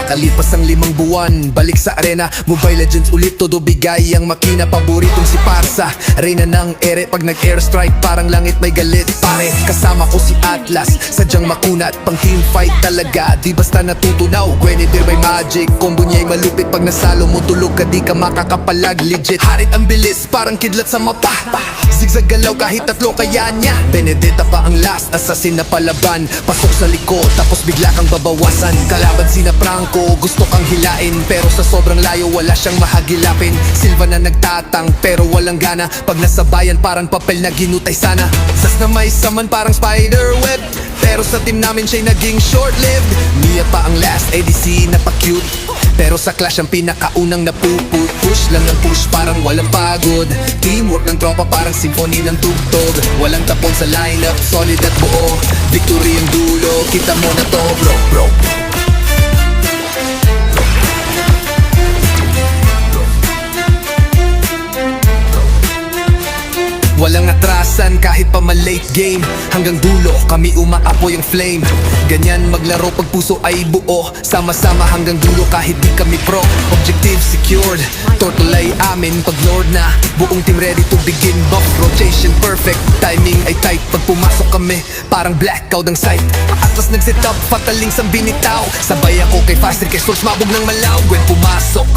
Makalipas ang limang buwan Balik sa arena. Mobile Legends ulit Todo bigay ang makina. Paboritong si Parsa. Reyna ng ere Pag nag-airstrike Parang langit may galit Pare. Kasama ko si Atlas Sadyang makunat Pang team fight talaga. Di basta natutunaw Guinevere may magic. Combo niya'y malupit Pag nasalo mo tulog ka Di ka makakapalag Legit. Harit ang bilis Parang kidlat sa mapa Zigzag galaw kahit tatlo kaya niya. Benedetta pa ang last Assassin na palaban. Pasok sa likod Tapos bigla kang babawasan. Kalaban sina Franco Gusto kang hilain. Pero sa sobrang layo Wala siyang mahagilapin. Silva na nagtatang Pero walang gana. Pag nasa bayan Parang papel na ginutay sana. Sas na may saman Parang spider web Pero sa team namin siya'y naging short-lived. Mia pa ang last ADC na pa-cute pero sa clash ang pinakaunang napupush lang ng push parang walang pagod. Teamwork ng tropa parang symphony ng tugtog. Walang tapon sa lineup, solid at buo. Victory ang dulo, kita mo na to bro bro kahit pa ma-late game Hanggang dulo kami umaapoy ang flame. Ganyan maglaro pag puso ay buo Sama-sama hanggang dulo kahit di kami pro. Objective secured Turtle ay amin pag lord na. Buong team ready to begin Buff rotation perfect. Timing ay tight Pag pumasok kami parang blackout ang sight. Atlas nag-set up fataling sa binitaw Sabay ako kay Faster kay Source mabog ng malaw. When pumasok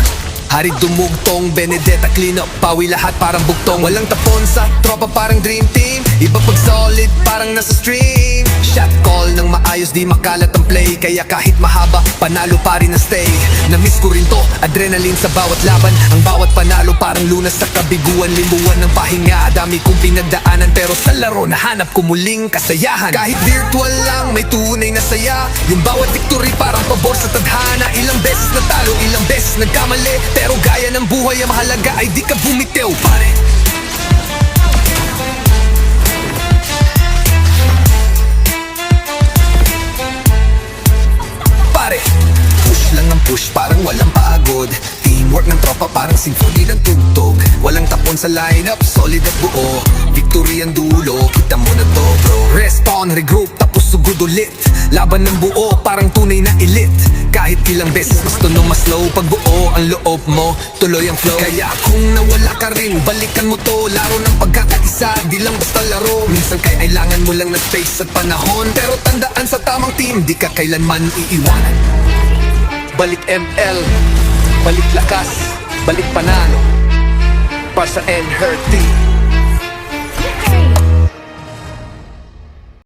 Harit dumugtong, Benedetta clean up Pawi lahat parang bugtong. Walang tapon sa tropa parang dream team. Iba pag solid parang nasa stream. Shot call ng maayos di makalat ang play. Kaya kahit mahaba, panalo pa rin na stay Namiss ko rin to, adrenaline sa bawat laban. Ang bawat panalo parang lunas sa kabiguan. Limbuan ng pahinga, dami kong pinagdaanan. Pero sa laro nahanap ko muling kasayahan. Kahit virtual lang, may tunay na saya. Yung bawat victory parang pabor sa tadhana. Ilang beses ilang beses nagkamali Pero gaya ng buhay ang mahalaga ay di ka bumitew pare. Pare, push lang ang push parang walang pagod. Teamwork ng tropa parang symphony ng tugtog. Walang tapon sa lineup, solid at buo. Victory ang dulo, kita mo na to bro. Respawn, regroup, tapos sugod ulit. Laban ng buo, parang tunay na elite Kahit ilang beses gusto no mas slow Pag buo ang loob mo, tuloy ang flow. Kaya kung nawala ka rin, balikan mo to Laro ng pagkakaisa, di lang basta laro. Minsan kailangan mo lang ng space at panahon Pero tandaan sa tamang team, di ka kailanman iiwanan. Balik ML, balik lakas, balik panalo. Para sa N-Hurt team